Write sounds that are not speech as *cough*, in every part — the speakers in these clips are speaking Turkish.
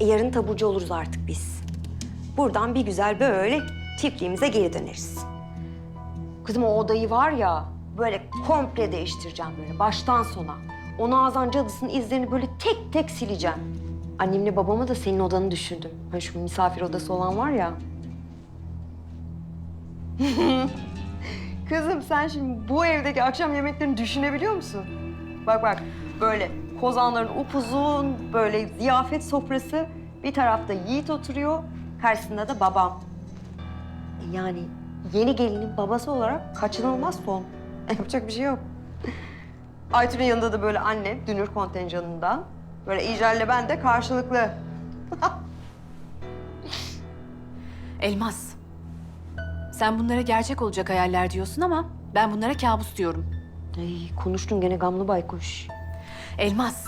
E, yarın taburcu oluruz artık biz. Buradan bir güzel böyle çiftliğimize geri döneriz. Kızım o odayı var ya böyle komple değiştireceğim böyle baştan sona. O Nazan cadısının izlerini böyle tek tek sileceğim. Annemle babama da senin odanı düşündüm. Hani şu misafir odası olan var ya. *laughs* Kızım sen şimdi bu evdeki akşam yemeklerini düşünebiliyor musun? Bak bak böyle kozanların upuzun böyle ziyafet sofrası. Bir tarafta Yiğit oturuyor, karşısında da babam. E Yani yeni gelinin babası olarak kaçınılmaz son. *laughs* Yapacak bir şey yok. Aytun'un yanında da böyle anne, dünür kontenjanından. Böyle İcral'le ben de karşılıklı. *laughs* Elmas. Sen bunlara gerçek olacak hayaller diyorsun ama ben bunlara kabus diyorum. Ay konuştun gene gamlı baykuş. Elmas,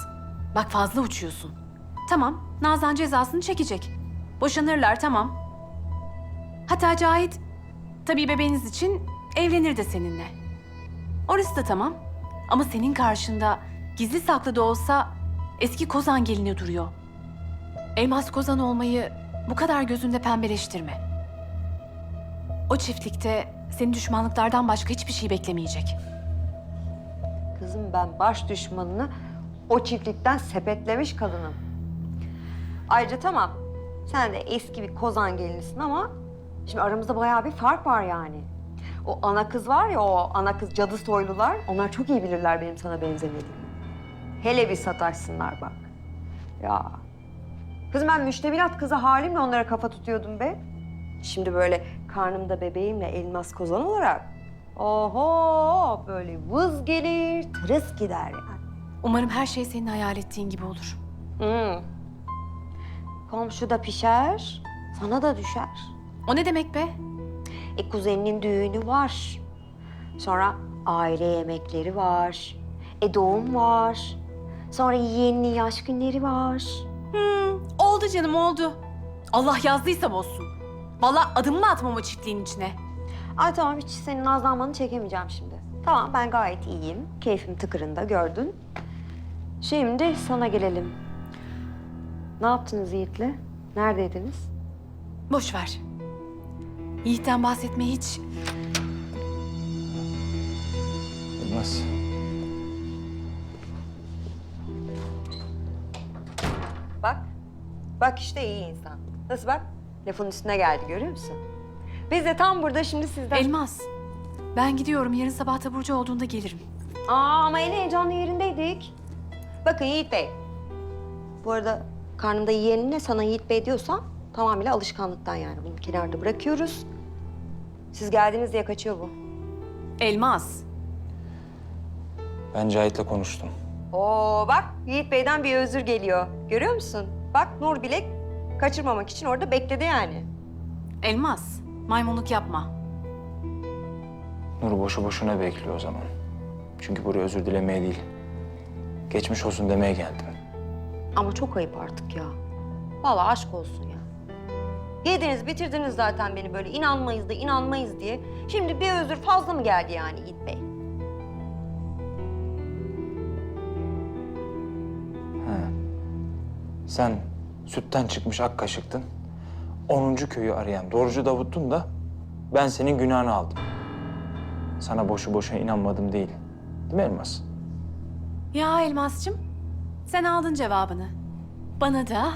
bak fazla uçuyorsun. Tamam, Nazan cezasını çekecek. Boşanırlar tamam. Hatta Cahit, tabii bebeğiniz için evlenir de seninle. Orası da tamam. Ama senin karşında gizli saklı da olsa eski Kozan gelini duruyor. Elmas Kozan olmayı bu kadar gözünde pembeleştirme. O çiftlikte seni düşmanlıklardan başka hiçbir şey beklemeyecek. Kızım ben baş düşmanını o çiftlikten sepetlemiş kadınım. Ayrıca tamam sen de eski bir kozan gelinisin ama şimdi aramızda bayağı bir fark var yani. O ana kız var ya o ana kız cadı soylular onlar çok iyi bilirler benim sana benzemediğimi. Hele bir sataşsınlar bak. Ya kızım ben müştemilat kızı halimle onlara kafa tutuyordum be. Şimdi böyle karnımda bebeğimle elmas kozan olarak oho böyle vız gelir tırıs gider yani. Umarım her şey senin hayal ettiğin gibi olur. Hmm. Komşu da pişer, sana da düşer. O ne demek be? E kuzeninin düğünü var. Sonra aile yemekleri var. E doğum var. Sonra yeğeninin yaş günleri var. Hmm, oldu canım oldu. Allah yazdıysa bozsun. Vallahi adımımı atmam o çiftliğin içine. Ay tamam hiç senin nazlanmanı çekemeyeceğim şimdi. Tamam ben gayet iyiyim. Keyfim tıkırında gördün. Şimdi sana gelelim. Ne yaptınız Yiğit'le? Neredeydiniz? Boş ver. Yiğit'ten bahsetme hiç. Olmaz. Bak. Bak işte iyi insan. Nasıl bak? Lafın üstüne geldi görüyor musun? Biz de tam burada şimdi sizden... Elmas. Ben gidiyorum. Yarın sabah taburcu olduğunda gelirim. Aa ama en heyecanlı yerindeydik. Bakın Yiğit Bey. Bu arada karnımda yeğenine sana Yiğit Bey diyorsam tamamıyla alışkanlıktan yani. Bunu kenarda bırakıyoruz. Siz geldiniz diye kaçıyor bu. Elmas. Ben Cahit'le konuştum. Oo bak Yiğit Bey'den bir özür geliyor. Görüyor musun? Bak Nur Bilek kaçırmamak için orada bekledi yani. Elmas. Maymunluk yapma. Nur boşu boşuna bekliyor o zaman. Çünkü buraya özür dilemeye değil, geçmiş olsun demeye geldim. Ama çok ayıp artık ya. Vallahi aşk olsun ya. Yediniz bitirdiniz zaten beni böyle inanmayız da inanmayız diye. Şimdi bir özür fazla mı geldi yani Yiğit Bey? Sen sütten çıkmış ak kaşıktın. 10. köyü arayan Doğrucu Davut'tun da ben senin günahını aldım. Sana boşu boşuna inanmadım değil. Değil mi Elmas? Ya Elmas'cığım. Sen aldın cevabını. Bana da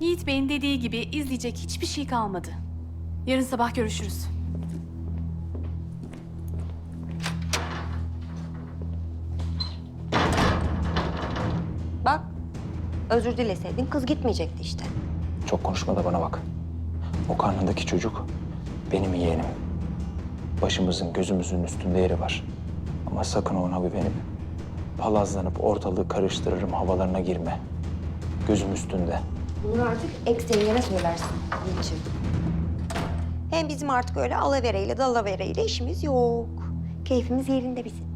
Yiğit Bey'in dediği gibi izleyecek hiçbir şey kalmadı. Yarın sabah görüşürüz. Bak özür dileseydin kız gitmeyecekti işte. Çok konuşma da bana bak. O karnındaki çocuk benim yeğenim. Başımızın gözümüzün üstünde yeri var. Ama sakın ona güvenip palazlanıp ortalığı karıştırırım havalarına girme. Gözüm üstünde. Bunu artık eksenlere söylersin Yiğit'ciğim. Hem bizim artık öyle alavereyle dalavereyle işimiz yok. Keyfimiz yerinde bizim.